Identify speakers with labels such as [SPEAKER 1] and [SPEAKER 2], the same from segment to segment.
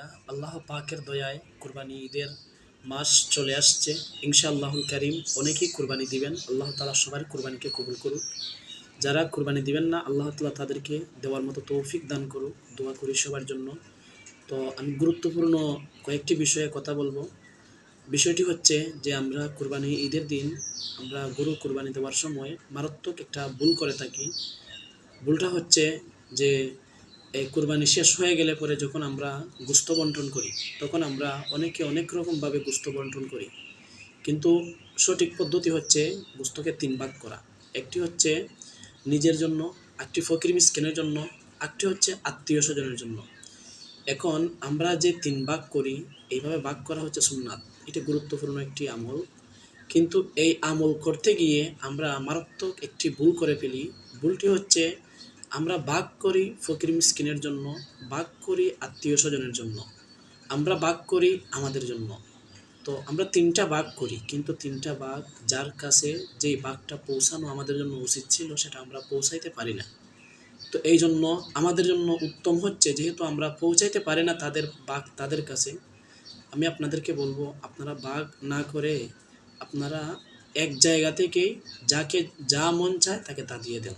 [SPEAKER 1] আলহামদুলিল্লাহ, আল্লাহ পাকের দয়ায় কুরবানি ঈদের মাস চলে আসছে। ইনশাআল্লাহুল করিম অনেকেই কুরবানি দিবেন, আল্লাহ তালা সবার কুরবানিকে কবুল করুক। যারা কুরবানি দিবেন না, আল্লাহ তালা তাদেরকে দেওয়ার মতো তৌফিক দান করুক, দোয়া করি সবার জন্য। তো আমি গুরুত্বপূর্ণ কয়েকটি বিষয়ে কথা বলব। বিষয়টি হচ্ছে যে আমরা কুরবানি ঈদের দিন আমরা গরু কুরবানি দেওয়ার সময় মারাত্মক একটা ভুল করে থাকি। ভুলটা হচ্ছে যে এই কুরবানি শেষ হয়ে গেলে পরে যখন আমরা গুস্ত বন্টন করি, তখন আমরা অনেকে অনেক রকমভাবে গুস্ত বন্টন করি। কিন্তু সঠিক পদ্ধতি হচ্ছে গুস্তকে তিন ভাগ করা। একটি হচ্ছে নিজের জন্য একটি ফকির মিসকিনের জন্য একটি হচ্ছে আত্মীয় স্বজনের জন্য। এখন আমরা যে তিন ভাগ করি, এইভাবে ভাগ করা হচ্ছে সুন্নাত। এটি গুরুত্বপূর্ণ একটি আমল। কিন্তু এই আমল করতে গিয়ে আমরা মারাত্মক একটি ভুল করে ফেলি। ভুলটি হচ্ছে আমরা ভাগ করি ফকির মিসকিনের জন্য ভাগ করি আত্মীয় স্বজনের জন্য। আমরা ভাগ করি আমাদের জন্য। তো আমরা তিনটা ভাগ করি, কিন্তু তিনটা ভাগ যার কাছে যেই বাঘটা পৌঁছানো আমাদের জন্য উচিত ছিল, সেটা আমরা পৌঁছাইতে পারি না। তো এই জন্য আমাদের জন্য উত্তম হচ্ছে, যেহেতু আমরা পৌঁছাইতে পারি না তাদের বাঘ তাদের কাছে, আমি আপনাদেরকে বলব, আপনারা বাঘ না করে আপনারা এক জায়গা থেকেই যাকে যা মন চায় তাকে তা দিয়ে দেন।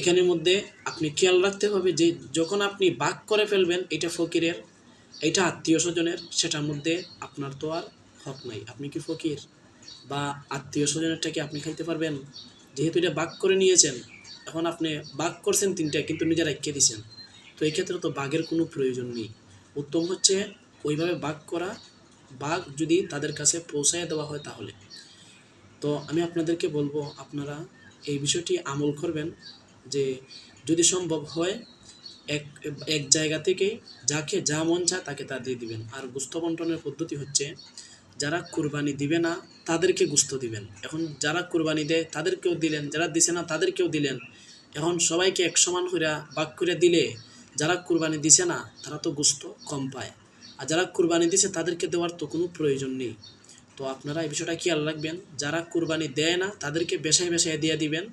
[SPEAKER 1] এখানের মধ্যে আপনি খেয়াল রাখতে হবে যে যখন আপনি বাক করে ফেলবেন, এটা ফকিরের, এটা আত্মীয় স্বজনের, সেটার মধ্যে আপনার তো আর হক নাই। আপনি কি ফকির? বা আত্মীয় স্বজনেরটাকে আপনি খাইতে পারবেন? যেহেতু এটা বাক করে নিয়েছেন, এখন আপনি বাক করছেন তিনটা, কিন্তু নিজের রেখে দিয়েছেন তো এই ক্ষেত্রে তো বাঘের কোনো প্রয়োজন নেই। উত্তম হচ্ছে ওইভাবে বাঘ করা বাঘ যদি তাদের কাছে পৌঁছায় দেওয়া হয় তাহলে। তো আমি আপনাদেরকে বলব, আপনারা এই বিষয়টি আমল করবেন। যে যদি সম্ভব হয়, এক এক জায়গা থেকে যাকে যা মন চায় তাকে তা দিয়ে দিবেন। আর গুস্ত বন্টনের পদ্ধতি হচ্ছে, যারা কুরবানি দিবে না, তাদেরকে গুস্ত দিবেন। এখন যারা কুরবানি দেয়, তাদেরকেও দিলেন, যারা দিছে না, তাদেরকেও দিলেন। এখন সবাইকে এক সমান করে বাক করে দিলে, যারা কুরবানি দিছে না, তারা তো গুস্ত কম পায়। আর যারা কুরবানি দিছে, তাদেরকে দেওয়ার তো কোনো প্রয়োজন নেই। তো আপনারা এই বিষয়টা খেয়াল রাখবেন, যারা কুরবানি দেয় না, তাদেরকে বেশায় বেশায় দিয়ে দিবেন।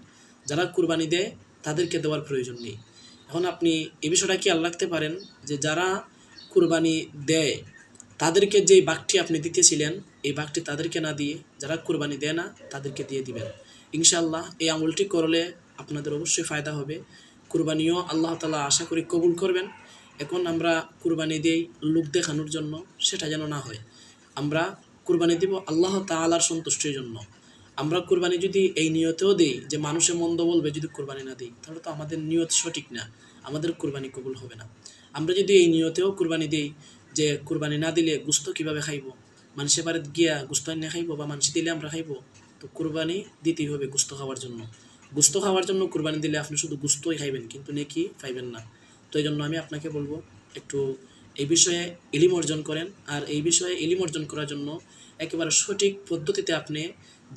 [SPEAKER 1] যারা কুরবানি দেয় তাদেরকে দেওয়ার প্রয়োজন নেই। এখন আপনি এ বিষয়টা কি খেয়াল রাখতে পারেন যে যারা কুরবানি দেয়, তাদেরকে যেই বাঘটি আপনি দিতেছিলেন, এই বাঘটি তাদেরকে না দিয়ে যারা কুরবানি দেয় না, তাদেরকে দিয়ে দিবেন। ইনশাআল্লাহ এই আমলটি করলে আপনাদের অবশ্যই ফায়দা হবে। কুরবানিও আল্লাহ তালা আশা করি কবুল করবেন। এখন আমরা কুরবানি দিই লোক দেখানোর জন্য সেটা যেন না হয়। আমরা কুরবানি দিব আল্লাহ তালার সন্তুষ্টির জন্য। আমরা কুরবানি যদি এই নিয়তেও দিই যে মানুষে মন্দ বলবে যদি কোরবানি না দিই, তাহলে তো আমাদের নিয়ত সঠিক না। আমাদের কুরবানি কবুল হবে না। আমরা যদি এই নিয়তেও কুরবানি দিই যে কুরবানি না দিলে গুস্ত কীভাবে খাইব? মানুষের বাড়িতে গিয়া গুস্ত না খাইব বা মানুষ দিলে আমরা খাইব? তো কুরবানি দিতেই হবে গুস্ত খাওয়ার জন্য। গুস্ত খাওয়ার জন্য কুরবানি দিলে আপনি শুধু গুস্তই খাইবেন, কিন্তু নেকি পাইবেন না। তো এই জন্য আমি আপনাকে বলব, একটু এই বিষয়ে ইলিম অর্জন করেন। আর এই বিষয়ে ইলিম অর্জন করার জন্য একেবারে সঠিক পদ্ধতিতে আপনি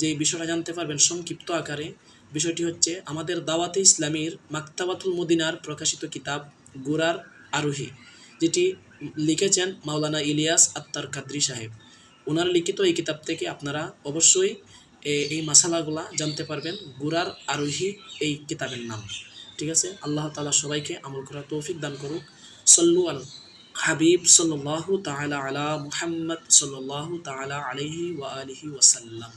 [SPEAKER 1] যে বিষয়টা জানতে পারবেন সংক্ষিপ্ত আকারে, বিষয়টি হচ্ছে আমাদের দাওয়াতে ইসলামীর মাক্তাবাতুল মদিনার প্রকাশিত কিতাব গোরার আরোহী, যেটি লিখেছেন মাওলানা ইলিয়াস আত্মার কাদ্রি সাহেব। ওনার লিখিত এই কিতাব থেকে আপনারা অবশ্যই এই মশালাগুলা জানতে পারবেন, গুরার আরোহী এই কিতাবের নাম। ঠিক আছে? আল্লাহ তালা সবাইকে আমল করার তৌফিক দান করুক। সল্লু আল হাবিব সাল্লাল্লাহু তাআলা আলা মুহাম্মদ সাল্লাল্লাহু তাআলা আলাইহি ওয়া আলিহি ওয়াসাল্লাম।